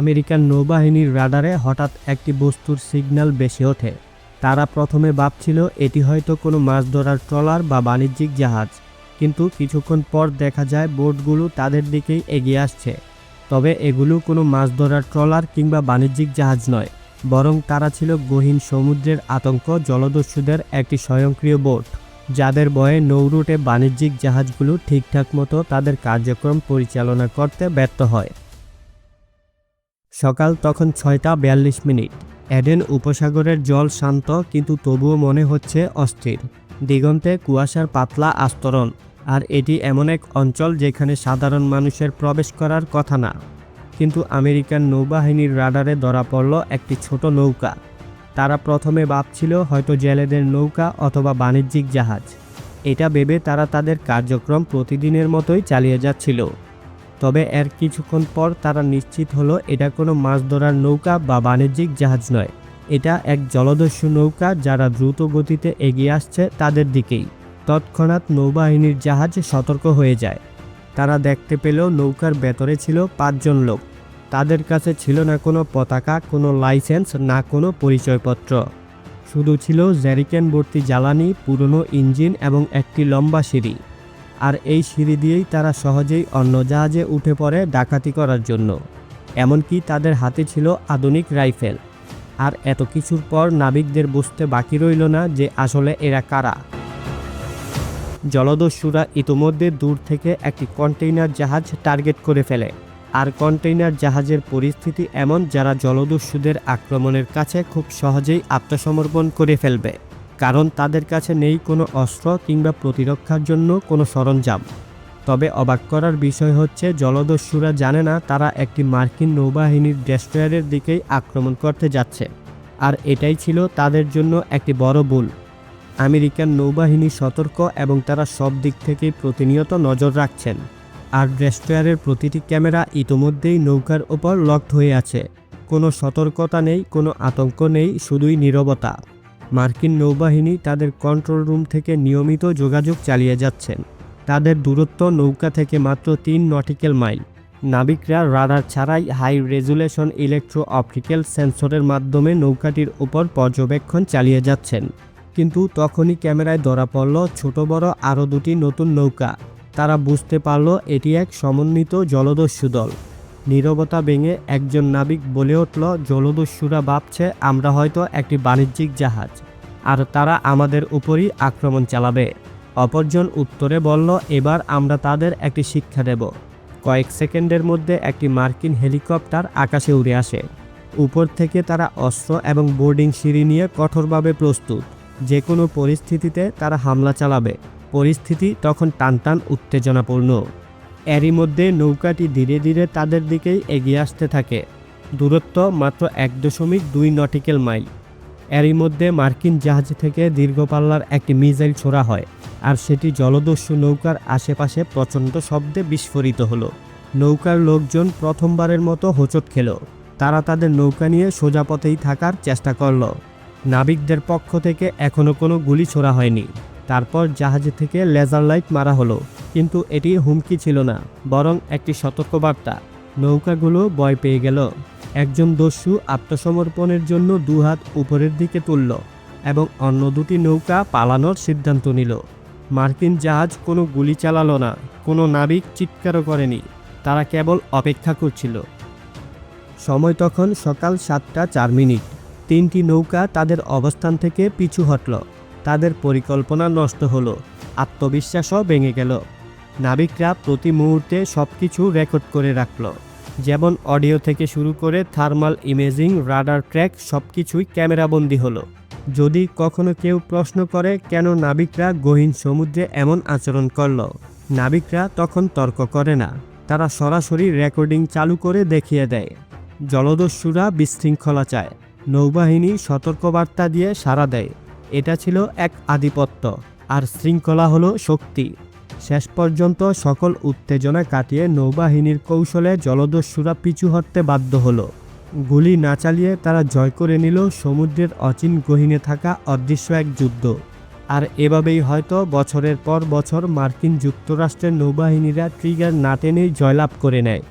American নৌবাহিনীর রাডারে হঠাৎ একটি বস্তুর সিগন্যাল বেশি ওঠে। তারা প্রথমে ভাবছিল এটি হয়তো কোনো মাছ ধরার ট্রলার বা বাণিজ্যিক জাহাজ, কিন্তু কিছুক্ষণ পর দেখা যায় বোটগুলো তাদের দিকেই এগিয়ে আসছে। তবে এগুলো কোনো মাছ ধরার ট্রলার কিংবা বাণিজ্যিক জাহাজ নয়, বরং তারা ছিল গহীন সমুদ্রের আতঙ্ক জলদস্যুদের একটি স্বয়ংক্রিয় বোট, যাদের বয়ে নৌরুটে বাণিজ্যিক জাহাজগুলো ঠিকঠাক মতো তাদের কার্যক্রম পরিচালনা করতে ব্যর্থ হয়। সকাল তখন ছয়টা বিয়াল্লিশ মিনিট। এডেন উপসাগরের জল শান্ত, কিন্তু তবুও মনে হচ্ছে অস্থির। দিগন্তে কুয়াশার পাতলা আস্তরণ, আর এটি এমন এক অঞ্চল যেখানে সাধারণ মানুষের প্রবেশ করার কথা না। কিন্তু আমেরিকান নৌবাহিনীর রাডারে ধরা পড়ল একটি ছোট নৌকা। তারা প্রথমে ভাবছিল হয়তো জেলেদের নৌকা অথবা বাণিজ্যিক জাহাজ। এটা ভেবে তারা তাদের কার্যক্রম প্রতিদিনের মতোই চালিয়ে যাচ্ছিল। তবে এর কিছুক্ষণ পর তারা নিশ্চিত হলো এটা কোনো মাছ ধরার নৌকা বা বাণিজ্যিক জাহাজ নয়। এটা এক জলদস্যু নৌকা যারা দ্রুত গতিতে এগিয়ে আসছে তাদের দিকেই। তৎক্ষণাৎ নৌবাহিনীর জাহাজ সতর্ক হয়ে যায়। তারা দেখতে পেল নৌকার ভেতরে ছিল পাঁচজন লোক। তাদের কাছে ছিল না কোনো পতাকা, কোনো লাইসেন্স, না কোনো পরিচয়পত্র। শুধু ছিল জ্যারিকেন ভর্তি জ্বালানি, পুরনো ইঞ্জিন এবং একটি লম্বা সিঁড়ি। আর এই সিঁড়ি দিয়েই তারা সহজেই অন্য জাহাজে উঠে পড়ে ডাকাতি করার জন্য। এমনকি তাদের হাতে ছিল আধুনিক রাইফেল। আর এত কিছুর পর নাবিকদের বুঝতে বাকি রইল না যে আসলে এরা কারা। জলদস্যুরা ইতোমধ্যে দূর থেকে একটি কন্টেইনার জাহাজ টার্গেট করে ফেলে। আর কন্টেইনার জাহাজের পরিস্থিতি এমন যারা জলদস্যুদের আক্রমণের কাছে খুব সহজেই আত্মসমর্পণ করে ফেলবে। কারণ তাদের কাছে নেই কোনো অস্ত্র কিংবা প্রতিরক্ষার জন্য কোনো সরঞ্জাম। তবে অবাক করার বিষয় হচ্ছে, জলদস্যুরা জানে না তারা একটি মার্কিন নৌবাহিনীর ডেস্ট্রয়ারের দিকেই আক্রমণ করতে যাচ্ছে। আর এটাই ছিল তাদের জন্য একটি বড় ভুল। আমেরিকান নৌবাহিনী সতর্ক এবং তারা সব দিক থেকেই প্রতিনিয়ত নজর রাখছেন। আর ডেস্ট্রয়ারের প্রতিটি ক্যামেরা ইতোমধ্যেই নৌকার ওপর লকড হয়ে আছে। কোনো সতর্কতা নেই, কোনো আতঙ্ক নেই, শুধুই নীরবতা। মার্কিন নৌবাহিনী তাদের কন্ট্রোল রুম থেকে নিয়মিত যোগাযোগ চালিয়ে যাচ্ছেন। তাদের দূরত্ব নৌকা থেকে মাত্র তিন নটিক্যাল মাইল। নাবিকরা রাডার ছাড়াই হাই রেজুলেশন ইলেকট্রো অপটিক্যাল সেন্সরের মাধ্যমে নৌকাটির উপর পর্যবেক্ষণ চালিয়ে যাচ্ছেন। কিন্তু তখনই ক্যামেরায় ধরা পড়ল ছোট বড় আরও দুটি নতুন নৌকা। তারা বুঝতে পারল এটি এক সমন্বিত জলদস্যু দল। নীরবতা ভেঙে একজন নাবিক বলে উঠল, জলদস্যুরা ভাবছে আমরা হয়তো একটি বাণিজ্যিক জাহাজ, আর তারা আমাদের উপরই আক্রমণ চালাবে। অপরজন উত্তরে বলল, এবার আমরা তাদের একটি শিক্ষা দেব। কয়েক সেকেন্ডের মধ্যে একটি মার্কিন হেলিকপ্টার আকাশে উড়ে আসে। উপর থেকে তারা অস্ত্র এবং বোর্ডিং সিঁড়ি নিয়ে কঠোরভাবে প্রস্তুত। যে কোনো পরিস্থিতিতে তারা হামলা চালাবে। পরিস্থিতি তখন টানটান উত্তেজনাপূর্ণ। এরই মধ্যে নৌকাটি ধীরে ধীরে তাদের দিকেই এগিয়ে আসতে থাকে। দূরত্ব মাত্র এক দশমিক দুই নটিক্যাল মাইল। এরই মধ্যে মার্কিন জাহাজ থেকে দীর্ঘপাল্লার একটি মিসাইল ছোড়া হয় আর সেটি জলদস্যু নৌকার আশেপাশে প্রচণ্ড শব্দে বিস্ফোরিত হলো। নৌকার লোকজন প্রথমবারের মতো হোঁচট খেল। তারা তাদের নৌকা নিয়ে সোজাপথেই থাকার চেষ্টা করল। নাবিকদের পক্ষ থেকে এখনও কোনো গুলি ছোড়া হয়নি। তারপর জাহাজ থেকে লেজার লাইট মারা হলো। কিন্তু এটি হুমকি ছিল না, বরং একটি সতর্কবার্তা। নৌকাগুলো ভয় পেয়ে গেল। একজন দস্যু আত্মসমর্পণের জন্য দুহাত উপরের দিকে তুলল এবং অন্য দুটি নৌকা পালানোর সিদ্ধান্ত নিল। মার্কিন জাহাজ কোনো গুলি চালালো না, কোনো নাবিক চিৎকারও করেনি, তারা কেবল অপেক্ষা করছিল। সময় তখন সকাল সাতটা চার মিনিট। তিনটি নৌকা তাদের অবস্থান থেকে পিছু হটল। তাদের পরিকল্পনা নষ্ট হলো, আত্মবিশ্বাসও ভেঙে গেল। নাবিকরা প্রতি মুহূর্তে সব কিছু রেকর্ড করে রাখল, যেমন অডিও থেকে শুরু করে থার্মাল ইমেজিং, রাডার ট্র্যাক সব কিছুই ক্যামেরাবন্দি হলো। যদি কখনো কেউ প্রশ্ন করে, কেন নাবিকরা গহীন সমুদ্রে এমন আচরণ করল, নাবিকরা তখন তর্ক করে না। তারা সরাসরি রেকর্ডিং চালু করে দেখিয়ে দেয়। জলদস্যুরা বিশৃঙ্খলা চায়, নৌবাহিনী সতর্কবার্তা দিয়ে সাড়া দেয়। এটা ছিল এক আধিপত্য, আর শৃঙ্খলা হলো শক্তি। শেষ পর্যন্ত সকল উত্তেজনা কাটিয়ে নৌবাহিনীর কৌশলে জলদস্যুরা পিছু হটতে বাধ্য হলো। গুলি না চালিয়ে তারা জয় করে নিল সমুদ্রের অচিন গহীনে থাকা অদৃশ্য এক যুদ্ধ। আর এভাবেই হয়তো বছরের পর বছর মার্কিন যুক্তরাষ্ট্রের নৌবাহিনীরা ট্রিগার না টেনেই জয়লাভ করে নেয়।